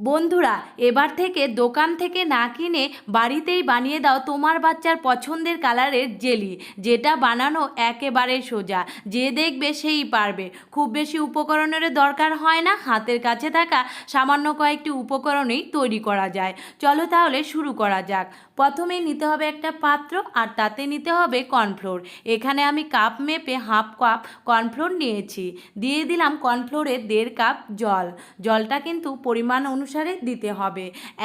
বন্ধুরা, এবার থেকে দোকান থেকে না কিনে বাড়িতেই বানিয়ে দাও তোমার বাচ্চার পছন্দের কালারের জেলি, যেটা বানানো একেবারে সোজা। যে দেখবে সেই পারবে। খুব বেশি উপকরণের দরকার হয় না, হাতের কাছে থাকা সামান্য কয়েকটি উপকরণেই তৈরি করা যায়। চলো তাহলে শুরু করা যাক। প্রথমে নিতে হবে একটা পাত্র আর তাতে নিতে হবে কর্নফ্লোর। এখানে আমি কাপ মেপে হাফ কাপ কর্নফ্লোর নিয়েছি। দিয়ে দিলাম কর্নফ্লোরে দেড় কাপ জল। জলটা কিন্তু পরিমাণ অনুসারে দিতে হবে।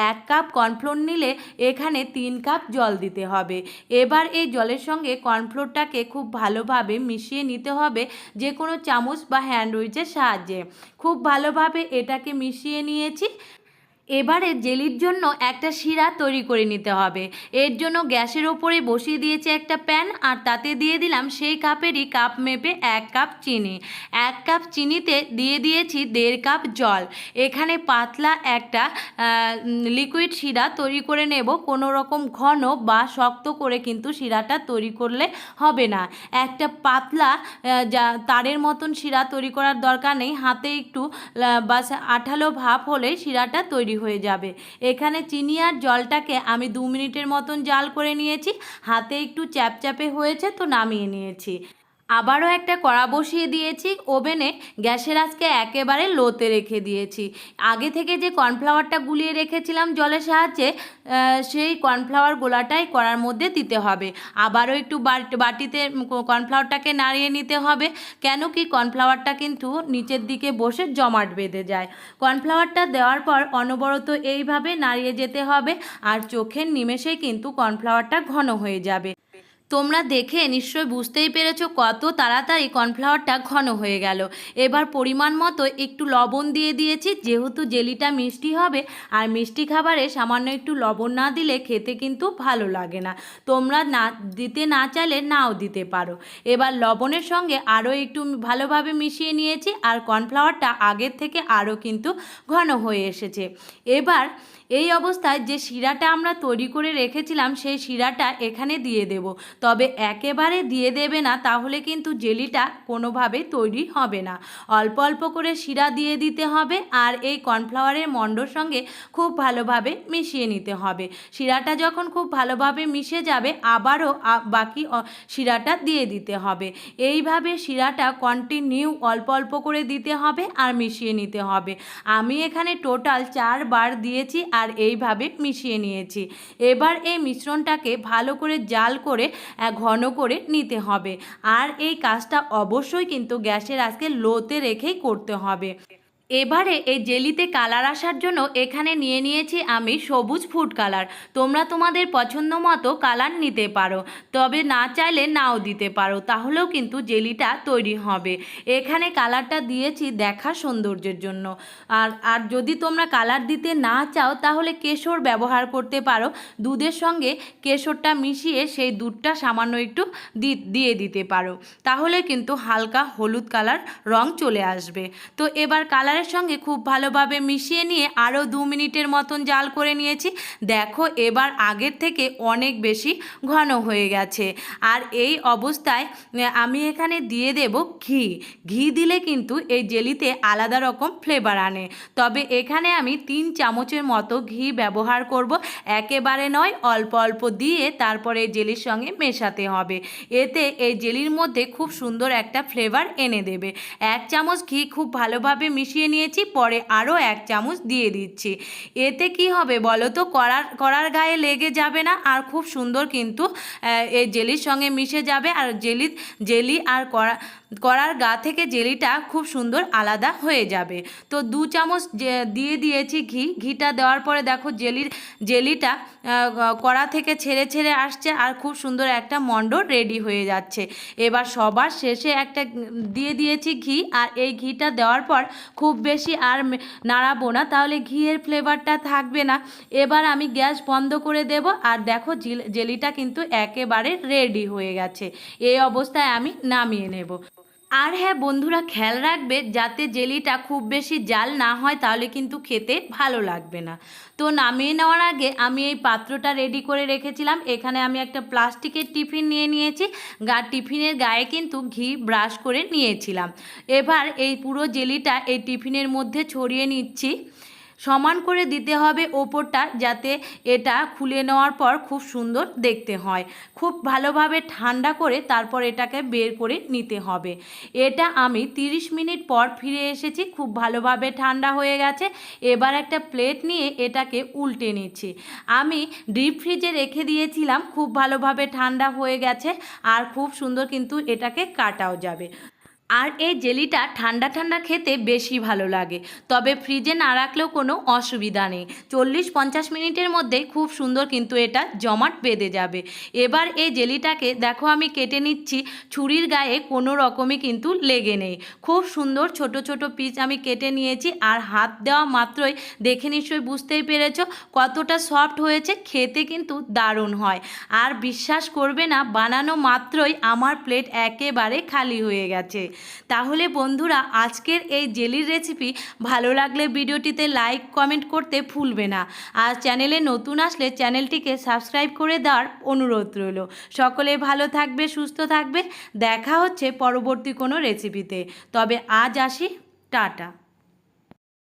এক কাপ কর্নফ্লোর নিলে এখানে তিন কাপ জল দিতে হবে। এবার এই জলের সঙ্গে কর্নফ্লোরটাকে খুব ভালোভাবে মিশিয়ে নিতে হবে যে কোনো চামচ বা হ্যান্ড উইচের সাহায্যে। খুব ভালোভাবে এটাকে মিশিয়ে নিয়েছি। এবারে জেলির জন্য একটা শিরা তৈরি করে নিতে হবে। এর জন্য গ্যাসের ওপরে বসিয়ে দিয়েছি একটা প্যান, আর তাতে দিয়ে দিলাম সেই কাপেরই কাপ মেপে এক কাপ চিনি। এক কাপ চিনিতে দিয়ে দিয়েছি দেড় কাপ জল। এখানে পাতলা একটা লিকুইড শিরা তৈরি করে নেব। কোনো রকম ঘন বা শক্ত করে কিন্তু শিরাটা তৈরি করলে হবে না। একটা পাতলা যা তারের মতন শিরা তৈরি করার দরকার নেই। হাতে একটু বাস আঠালো ভাব হলে শিরাটা তৈরি হয়ে যাবে। এখানে চিনি আর জলটাকে আমি দু মিনিটের মতন জাল করে নিয়েছি। হাতে একটু চ্যাপচ্যাপে হয়েছে তো নামিয়ে নিয়েছি। আবারও একটা কড়া বসিয়ে দিয়েছি, ওভেনে গ্যাসের আজকে একেবারে লোতে রেখে দিয়েছি। আগে থেকে যে কর্নফ্লাওয়ারটা গুলিয়ে রেখেছিলাম জলের সাহায্যে সেই কর্নফ্লাওয়ার গোলাটাই কড়ার মধ্যে দিতে হবে। আবারও একটু বাট- বাটিতে কর্নফ্লাওয়ারটাকে নাড়িয়ে নিতে হবে, কেন কি কর্নফ্লাওয়ারটা কিন্তু নিচের দিকে বসে জমাট বেঁধে যায়। কর্নফ্লাওয়ারটা দেওয়ার পর অনবরত এইভাবে নাড়িয়ে যেতে হবে, আর চোখের নিমেষেই কিন্তু কর্নফ্লাওয়ারটা ঘন হয়ে যাবে। তোমরা দেখে নিশ্চয়ই বুঝতেই পেরেছ কত তাড়াতাড়ি কর্নফ্লাওয়ারটা ঘন হয়ে গেল। এবার পরিমাণ মতো একটু লবণ দিয়ে দিয়েছি, যেহেতু জেলিটা মিষ্টি হবে, আর মিষ্টি খাবারে সামান্য একটু লবণ না দিলে খেতে কিন্তু ভালো লাগে না। তোমরা না, দিতে না চাইলে নাও দিতে পারো। এবার লবণের সঙ্গে আরও একটু ভালোভাবে মিশিয়ে নিয়েছি, আর কর্নফ্লাওয়ারটা আগের থেকে আরও কিন্তু ঘন হয়ে এসেছে। এবার এই অবস্থায় যে শিরাটা আমরা তৈরি করে রেখেছিলাম, সেই শিরাটা এখানে দিয়ে দেব। তবে একেবারে দিয়ে দেবে না, তাহলে কিন্তু জেলিটা কোনোভাবে তৈরি হবে না। অল্প অল্প করে শিরা দিয়ে দিতে হবে আর এই কর্নফ্লাওয়ারের মণ্ডর সঙ্গে খুব ভালোভাবে মিশিয়ে নিতে হবে। শিরাটা যখন খুব ভালোভাবে মিশে যাবে, আবারও বাকি শিরাটা দিয়ে দিতে হবে। এইভাবে শিরাটা কন্টিনিউ অল্প অল্প করে দিতে হবে আর মিশিয়ে নিতে হবে। আমি এখানে টোটাল চারবার দিয়েছি আর এইভাবে মিশিয়ে নিয়েছি। এবার এই মিশ্রণটাকে ভালো করে জাল করে ঘন করে নিতে হবে। আর এই কাজটা অবশ্যই কিন্তু গ্যাসের আজকে লোতে রেখেই করতে হবে। এবারে এই জেলিতে কালার আসার জন্য এখানে নিয়ে নিয়েছি আমি সবুজ ফুড কালার। তোমরা তোমাদের পছন্দ মতো কালার নিতে পারো। তবে না চাইলে নাও দিতে পারো। তাহলেও কিন্তু জেলিটা তৈরি হবে। এখানে কালারটা দিয়েছি দেখা সৌন্দর্যের জন্য। আর আর যদি তোমরা কালার দিতে না চাও, তাহলে কেশর ব্যবহার করতে পারো। দুধের সঙ্গে কেশরটা মিশিয়ে সেই দুধটা সামান্য একটু দিয়ে দিতে পারো। তাহলে কিন্তু হালকা হলুদ কালার রং চলে আসবে। তো এবার কালারের সঙ্গে খুব ভালোভাবে মিশিয়ে নিয়ে আরও দু মিনিটের মতন জাল করে নিয়েছি। দেখো, এবার আগের থেকে অনেক বেশি ঘন হয়ে গেছে। আর এই অবস্থায় আমি এখানে দিয়ে দেব ঘি। ঘি দিলে কিন্তু এই জেলিতে আলাদা রকম ফ্লেভার আনে। তবে এখানে আমি তিন চামচের মতো ঘি ব্যবহার করব। একেবারে নয়, অল্প অল্প দিয়ে তারপরে জেলির সঙ্গে মেশাতে হবে। এতে এই জেলির মধ্যে খুব সুন্দর একটা ফ্লেভার এনে দেবে। এক চামচ ঘি খুব ভালোভাবে মিশিয়ে নিয়েছি, পরে আরও এক চামচ দিয়ে দিচ্ছি। এতে কি হবে বলো তো? কড়ার কড়ার গায়ে লেগে যাবে না আর খুব সুন্দর কিন্তু এই জেলির সঙ্গে মিশে যাবে। আর জেলি জেলি আর কড়া কড়ার গা থেকে জেলিটা খুব সুন্দর আলাদা হয়ে যাবে। তো দু চামচ দিয়ে দিয়েছি ঘি। ঘিটা দেওয়ার পরে দেখো জেলির, জেলিটা কড়া থেকে ছেড়ে ছেড়ে আসছে আর খুব সুন্দর একটা মণ্ড রেডি হয়ে যাচ্ছে। এবার সবার শেষে একটা দিয়ে দিয়েছি ঘি। আর এই ঘিটা দেওয়ার পর খুব বেশি আর নাড়াবো না, তাহলে ঘিয়ের ফ্লেভারটা থাকবে না। এবার আমি গ্যাস বন্ধ করে দেব, আর দেখো জিল- জেলিটা কিন্তু একেবারে রেডি হয়ে গেছে। এই অবস্থায় আমি নামিয়ে নেব। আর হ্যাঁ বন্ধুরা, খেয়াল রাখবে, যাতে জেলিটা খুব বেশি জাল না হয়, তাহলে কিন্তু খেতে ভালো লাগবে না। তো নামিয়ে নেওয়ার আগে আমি এই পাত্রটা রেডি করে রেখেছিলাম। এখানে আমি একটা প্লাস্টিকের টিফিন নিয়ে নিয়েছি। গা, টিফিনের গায়ে কিন্তু ঘি ব্রাশ করে নিয়েছিলাম। এবার এই পুরো জেলিটা এই টিফিনের মধ্যে ছড়িয়ে নিচ্ছি। সমান করে দিতে হবে ওপরটা যাতে এটা খুলে নেওয়ার পর খুব সুন্দর দেখতে হয়। খুব ভালোভাবে ঠান্ডা করে তারপর এটাকে বের করে নিতে হবে। এটা আমি 30 মিনিট পর ফিরে এসেছি, খুব ভালোভাবে ঠান্ডা হয়ে গেছে। এবার একটা প্লেট নিয়ে এটাকে উল্টে নিচ্ছি। আমি ডিপ ফ্রিজে রেখে দিয়েছিলাম, খুব ভালোভাবে ঠান্ডা হয়ে গেছে আর খুব সুন্দর কিন্তু এটাকে কাটাও যাবে। আর এই জেলিটা ঠান্ডা ঠান্ডা খেতে বেশি ভালো লাগে। তবে ফ্রিজে না রাখলেও কোনো অসুবিধা নেই। চল্লিশ পঞ্চাশ মিনিটের মধ্যে খুব সুন্দর কিন্তু এটা জমাট বেঁধে যাবে। এবার এই জেলিটাকে দেখো আমি কেটে নিচ্ছি। ছুরির গায়ে কোনো রকমই কিন্তু লেগে নেই। খুব সুন্দর ছোট ছোট পিস আমি কেটে নিয়েছি আর হাত দেওয়া মাত্রই দেখে নিশ্চয়ই বুঝতেই পেরেছ কতটা সফট হয়েছে, খেতে কিন্তু দারুণ হয়। আর বিশ্বাস করবে না, বানানো মাত্রই আমার প্লেট একেবারে খালি হয়ে গেছে। তাহলে বন্ধুরা, আজকের এই জেলির রেসিপি ভালো লাগলে ভিডিওটিতে লাইক কমেন্ট করতে ভুলবে না। আর চ্যানেলে নতুন আসলে চ্যানেলটিকে সাবস্ক্রাইব করে দেওয়ার অনুরোধ রইল। সকলে ভালো থাকবে, সুস্থ থাকবে। দেখা হচ্ছে পরবর্তী কোনো রেসিপিতে তবে আজ আসি, টাটা।